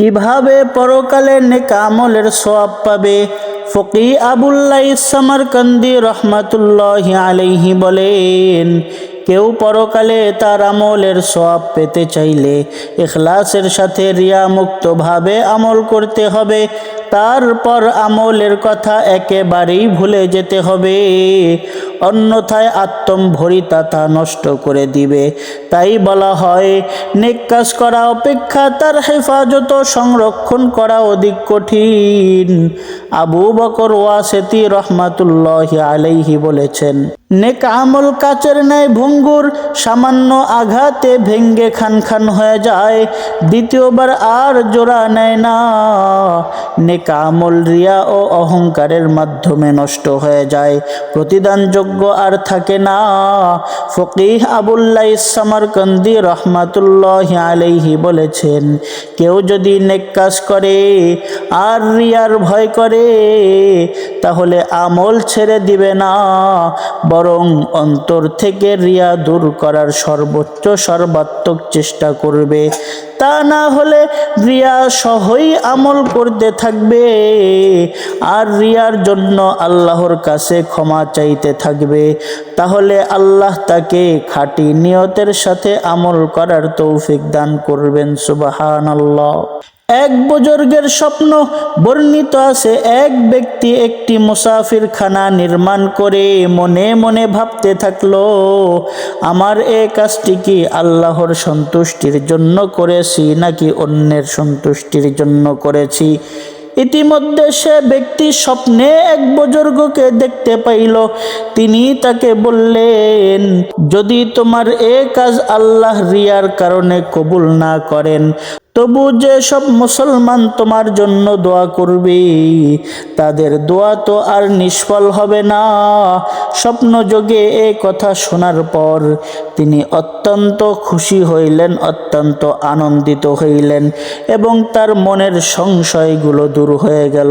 কীভাবে পরকালে নেকামলের সোয়াব পাবে? ফকি আবুল্লাহ সামারকান্দি রহমাতুল্লাহ আলাইহি বলেন, কেউ পরকালে তার আমলের সোয়াব পেতে চাইলে এখলাসের সাথে রিয়া মুক্তভাবে আমল করতে হবে। তারপর আমলের কথা একেবারেই ভুলে যেতে হবে। অন্যথায় আত্মম্ভরিতা তা নষ্ট করে দিবে। তাই বলা হয়, নেক কাজ করা অপেক্ষা তার হেফাজত, সংরক্ষণ করা অধিক কঠিন। আবু বকর ওয়াসেতি রহমাতুল্লাহ আলাইহি বলেছেন নেক আমল কাচের ন্যায় ভঙ্গুর সামান্য আঘাতে ভেঙ্গে খান খান হয়ে যায়, দ্বিতীয়বার আর জোড়া নেয় না। নেক আমল রিয়া ও অহংকারের মাধ্যমে নষ্ট হয়ে যায়, প্রতিদানযোগ্য আর থাকে না। ফকিহ আবুল্লাহ সামারকন্দি রহমাতুল্লাহ আলাইহি বলেছেন, কেউ যদি নেক কাজ করে, আর রিয়ার ভয় করে, তাহলে আমল ছেড়ে দিবে না। বরং অন্তর থেকে রিয়া দূর করার সর্বোচ্চ সর্বাত্মক চেষ্টা করবে। তা না হলে রিয়া সহই আমল করতে থাকবে। আর রিয়ার জন্য আল্লাহর কাছে ক্ষমা চাইতে থাকবে। তাহলে আল্লাহ তাকে খাঁটি নিয়তের সাথে আমল করার তৌফিক দান করবেন সুবাহান আল্লাহ এক বুজুর্গের স্বপ্ন বর্ণিত আছে। এক ব্যক্তি একটি মুসাফির খানা নির্মাণ করে মনে মনে ভাবতে থাকল, আমার এ কাজটি কি আল্লাহর সন্তুষ্টির জন্য করেছি নাকি অন্যের সন্তুষ্টির জন্য করেছি? ইতিমধ্যে সে ব্যক্তি স্বপ্নে এক বুজুর্গকে দেখতে পাইল। তিনি তাকে বললেন, যদি তোমার এ কাজ আল্লাহ রিয়ার কারণে কবুল না করেন তবু যে সব মুসলমান তোমার জন্য দোয়া করবে, তাদের দোয়া তো আর নিষ্ফল হবে না। স্বপ্নযোগে এ কথা শোনার পর তিনি অত্যন্ত খুশি হইলেন, অত্যন্ত আনন্দিত হইলেন এবং তার মনের সংশয়গুলো দূর হয়ে গেল।